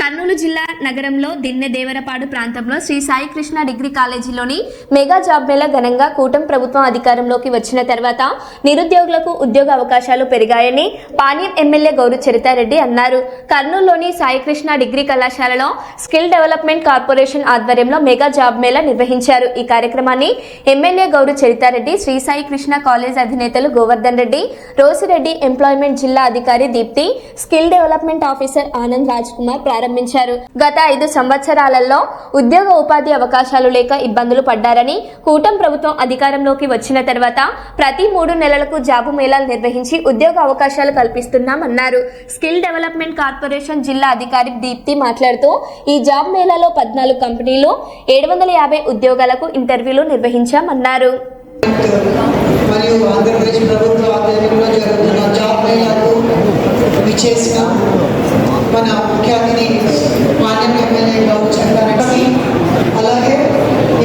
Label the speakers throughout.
Speaker 1: కర్నూలు జిల్లా నగరంలో దిన్నె దేవరపాడు ప్రాంతంలో శ్రీ సాయి కృష్ణ డిగ్రీ కాలేజీలోని మెగా జాబ్ మేళా ఘనంగా కూటమి ప్రభుత్వం అధికారంలోకి వచ్చిన తర్వాత నిరుద్యోగులకు ఉద్యోగ అవకాశాలు పెరిగాయని పానీయం ఎమ్మెల్యే గౌరు చరితారెడ్డి అన్నారు. కర్నూలులోని సాయి కృష్ణ డిగ్రీ కళాశాలలో స్కిల్ డెవలప్మెంట్ కార్పొరేషన్ ఆధ్వర్యంలో మెగా జాబ్ మేళా నిర్వహించారు. ఈ కార్యక్రమాన్ని ఎమ్మెల్యే గౌరు చరితారెడ్డి శ్రీ సాయి కృష్ణ కాలేజ్ అధినేతలు గోవర్ధన్ రెడ్డి రోసిరెడ్డి ఎంప్లాయ్మెంట్ జిల్లా అధికారి Deepthi skill development officer Anand Raj Kumar ప్రారంభించారు. గత ఐదు సంవత్సరాలలో ఉద్యోగ ఉపాధి అవకాశాలు లేక ఇబ్బందులు పడ్డారని కూటం ప్రభుత్వం అధికారంలోకి వచ్చిన తర్వాత ప్రతి మూడు నెలలకు జాబు మేళాలు నిర్వహించి ఉద్యోగ అవకాశాలు కల్పిస్తున్నామన్నారు. స్కిల్ డెవలప్మెంట్ కార్పొరేషన్ జిల్లా అధికారి దీప్తి మాట్లాడుతూ ఈ జాబ్ మేళాలో పద్నాలుగు కంపెనీలు ఏడు వందల యాభై ఉద్యోగాలకు ఇంటర్వ్యూలు నిర్వహించామన్నారు.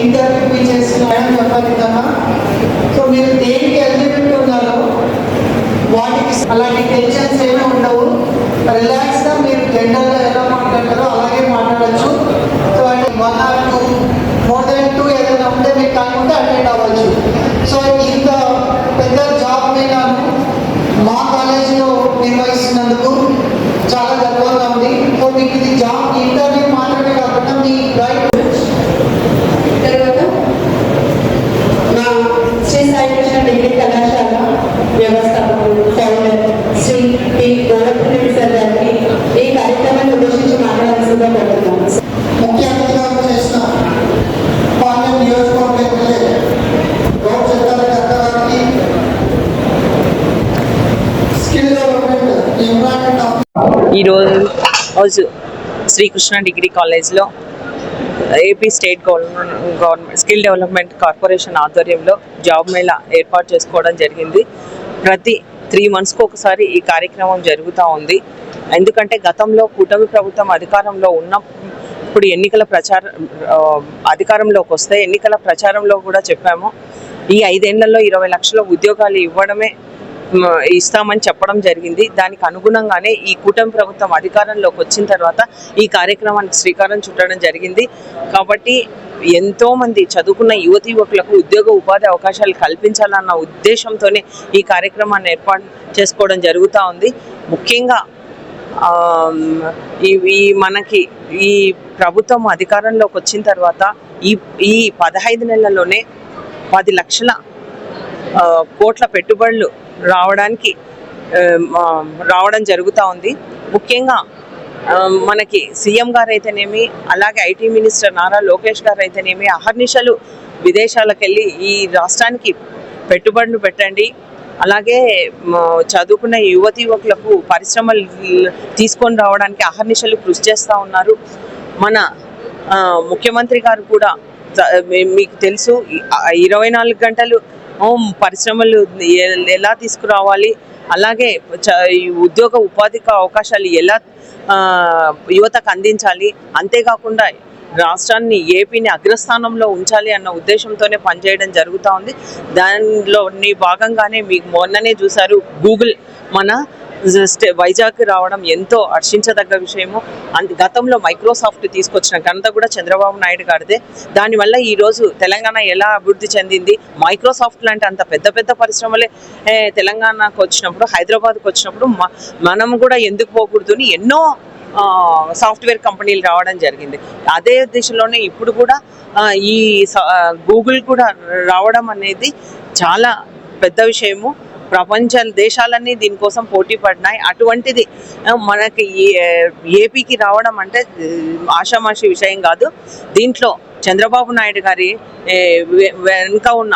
Speaker 2: ఇంటర్వ్యూ చేసిన ఆయన చెప్పాలిద్దమ్మా సో మీరు దేనికి ఎలిజిబిలిటీ ఉన్నారో వాటికి అలాంటి టెన్షన్స్ ఏమీ ఉండవు. రిలాక్స్ మీరు జనరల్గా ఎలా మాట్లాడతారో అలాగే మాట్లాడచ్చు సో అంటే one or two more than two ఏదైనా ఉంటే మీకు టైం ఉంటే అటెండ్ అవ్వచ్చు సో ఇంత పెద్ద జాబ్ మేళాను మా కాలేజీలో నిర్వహిస్తున్నందుకు చాలా గర్వంగా ఉంది సో మీకు ఇది జాబ్ ఇంటర్వ్యూ మాత్రమే కాకుండా మీ రైట్
Speaker 3: తర్వాత నా శ్రీ సాయికృష్ణ డిగ్రీ కళాశాల వ్యవస్థాపకులు founder Sri P Govardhan sir గారికి ఈ కార్యక్రమాన్ని ఉద్దేశించి మాట్లాడాల్సిందిగా కోరుతున్నాను
Speaker 2: ముఖ్య అతిథిగా చేసిన పార్లమెంట్ నియోజకవర్గ ఎమ్మెల్యే గౌరవ చంద్రారెడ్డి అక్క గారికి స్కిల్ డెవలప్మెంట్ ఎంప్లాయ్మెంట్ ఆఫీస్
Speaker 4: ఈరోజు రోజు శ్రీకృష్ణ డిగ్రీ కాలేజ్లో AP state government government skill development corporation ఆధ్వర్యంలో జాబ్ మేళా ఏర్పాటు చేసుకోవడం జరిగింది. ప్రతి త్రీ మంత్స్కి ఒకసారి ఈ కార్యక్రమం జరుగుతూ ఉంది. ఎందుకంటే గతంలో కూటమి ప్రభుత్వం అధికారంలో ఉన్న ఇప్పుడు ఎన్నికల ప్రచార అధికారంలోకి వస్తే ఎన్నికల ప్రచారంలో కూడా చెప్పాము. ఈ ఐదేళ్ళలో ఇరవై లక్షల ఉద్యోగాలు ఇవ్వడమే ఇస్తామని చెప్పడం జరిగింది. దానికి అనుగుణంగానే ఈ కూటమి ప్రభుత్వం అధికారంలోకి వచ్చిన తర్వాత ఈ కార్యక్రమానికి శ్రీకారం చుట్టడం జరిగింది. కాబట్టి ఎంతో మంది చదువుకున్న యువతి యువకులకు ఉద్యోగ ఉపాధి అవకాశాలు కల్పించాలన్న ఉద్దేశంతోనే ఈ కార్యక్రమాన్ని ఏర్పాటు చేసుకోవడం జరుగుతూ ఉంది. ముఖ్యంగా ఈ ఈ మనకి ఈ ప్రభుత్వం అధికారంలోకి వచ్చిన తర్వాత ఈ ఈ పదహైదు నెలల్లోనే పది లక్షల కోట్ల పెట్టుబడులు రావడానికి రావడం జరుగుతూ ఉంది. ముఖ్యంగా మనకి సీఎం గారు అయితేనేమి అలాగే ఐటీ మినిస్టర్ నారా లోకేష్ గారు అయితేనేమి అహర్నిశలు విదేశాలకు వెళ్ళి ఈ రాష్ట్రానికి పెట్టుబడులు పెట్టండి. అలాగే చదువుకున్న యువతి యువకులకు పరిశ్రమలు తీసుకొని రావడానికి అహర్నిశలు కృషి చేస్తూ ఉన్నారు. మన ముఖ్యమంత్రి గారు కూడా మీకు తెలుసు ఇరవై నాలుగు గంటలు పరిశ్రమలు ఎలా తీసుకురావాలి? అలాగే చ- ఈ ఉద్యోగ ఉపాధికి అవకాశాలు ఎలా యువతకు అందించాలి? అంతేకాకుండా రాష్ట్రాన్ని ఏపీని అగ్రస్థానంలో ఉంచాలి అన్న ఉద్దేశంతోనే పనిచేయడం జరుగుతూ ఉంది. దానిలోని భాగంగానే మీకు మొన్ననే చూసారు గూగుల్ మన వైజాగ్ రావడం ఎంతో హర్షించదగ్గ విషయము. అంత గతంలో మైక్రోసాఫ్ట్ తీసుకొచ్చిన ఘనత కూడా చంద్రబాబు నాయుడు గారిదే. దానివల్ల ఈరోజు తెలంగాణ ఎలా అభివృద్ధి చెందింది? మైక్రోసాఫ్ట్ లాంటి అంత పెద్ద పెద్ద పరిశ్రమలే తెలంగాణకు వచ్చినప్పుడు హైదరాబాద్కు వచ్చినప్పుడు మనం కూడా ఎందుకు పోకూడదు ఎన్నో సాఫ్ట్వేర్ కంపెనీలు రావడం జరిగింది. అదే దిశలోనే ఇప్పుడు కూడా ఈ స- గూగుల్ కూడా రావడం అనేది చాలా పెద్ద విషయము. ప్రపంచ దేశాలన్నీ దీనికోసం పోటీ పడినాయి. అటువంటిది మనకి ఏపీకి రావడం అంటే ఆషామాషి విషయం కాదు. దీంట్లో చంద్రబాబు నాయుడు గారి వెనుక ఉన్న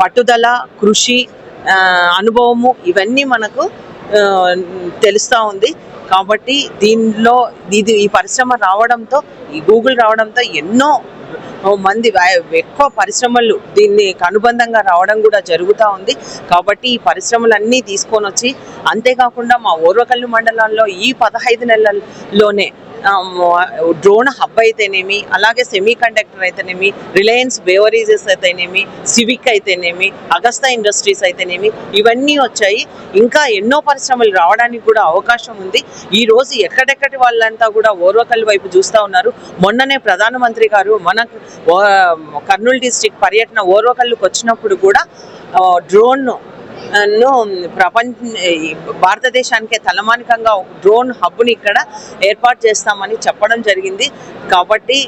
Speaker 4: పట్టుదల కృషి అనుభవము ఇవన్నీ మనకు తెలుస్తూ ఉంది. కాబట్టి దీనిలో ఇది ఈ పరిశ్రమ రావడంతో ఈ గూగుల్ రావడంతో ఎన్నో మంది ఎక్కువ పరిశ్రమలు దీన్ని అనుబంధంగా రావడం కూడా జరుగుతూ ఉంది. కాబట్టి ఈ పరిశ్రమలన్నీ తీసుకొని వచ్చి అంతేకాకుండా మా ఓర్వకల్లు మండలాల్లో ఈ పదహైదు నెలల్లోనే డ్రోన్ హబ్ అయితేనేమి అలాగే సెమీ కండక్టర్ అయితేనేమి రిలయన్స్ బేవరీజెస్ అయితేనేమి సివిక్ అయితేనేమి అగస్తా ఇండస్ట్రీస్ అయితేనేమి ఇవన్నీ వచ్చాయి. ఇంకా ఎన్నో పరిశ్రమలు రావడానికి కూడా అవకాశం ఉంది. ఈ రోజు ఎక్కడెక్కడి వాళ్ళంతా కూడా ఓర్వకల్ వైపు చూస్తూ ఉన్నారు. మొన్ననే ప్రధానమంత్రి గారు మన కర్నూలు డిస్టిక్ పర్యటన ఓర్వకల్లుకు వచ్చినప్పుడు కూడా డ్రోన్ ను ప్రపంచ ఈ భారతదేశానికే తలమానికంగా డ్రోన్ హబ్ని ఇక్కడ ఏర్పాటు చేస్తామని చెప్పడం జరిగింది. కాబట్టి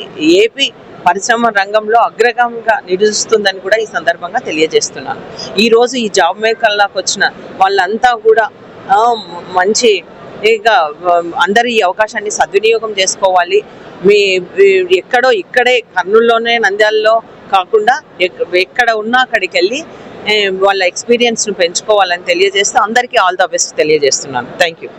Speaker 4: ఏపీ పరిశ్రమ రంగంలో అగ్రగామిగా నిలుస్తుందని కూడా ఈ సందర్భంగా తెలియజేస్తున్నాను. ఈరోజు ఈ జాబ్ మేకర్లకు వచ్చిన వాళ్ళంతా కూడా మంచి ఇక అందరూ ఈ అవకాశాన్ని సద్వినియోగం చేసుకోవాలి. మీ ఎక్కడో ఇక్కడే కర్నూలులోనే నంద్యాలలో కాకుండా ఎక్కడ ఉన్నా అక్కడికి వెళ్ళి వాళ్ళ ఎక్స్పీరియన్స్ను పెంచుకోవాలని తెలియజేస్తూ అందరికీ ఆల్ ద బెస్ట్ తెలియజేస్తున్నాను. Thank you